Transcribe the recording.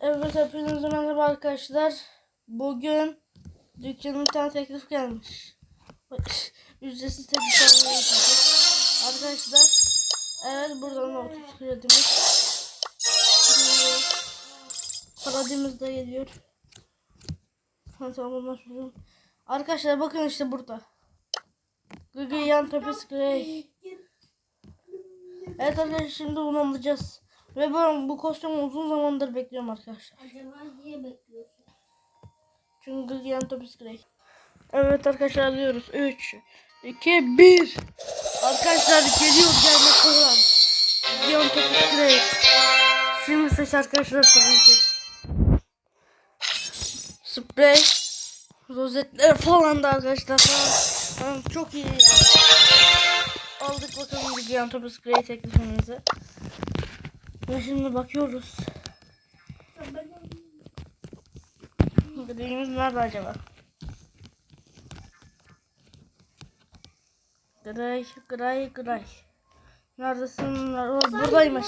Evet hepinize merhaba arkadaşlar. Bugün dükkanın bir tane teklif gelmiş. Ücretsiz teklif. Arkadaşlar evet buradan da 30 kredimiz. Paradimiz de geliyor. Ha, tamam bunlar. Arkadaşlar bakın işte burada. Gıgı yan tepesi Grey. Evet arkadaşlar şimdi bunu alacağız. Ve ben bu kostümü uzun zamandır bekliyorum arkadaşlar. Acaba niye bekliyorsun? Çünkü yan topis Grey. Evet arkadaşlar alıyoruz. 3, 2, 1. Arkadaşlar geliyor gelmek olan. Yan topis Grey. Şimdi seç arkadaşlar tabii ki. Sprey. Rozetler falan da arkadaşlar falan. Çok iyi ya. Aldık bakalım bir yan topis Grey teklifimizi. Ve şimdi bakıyoruz. Grey'imiz nerede acaba? Grey, Grey, Grey. Neredesin? O buradaymış.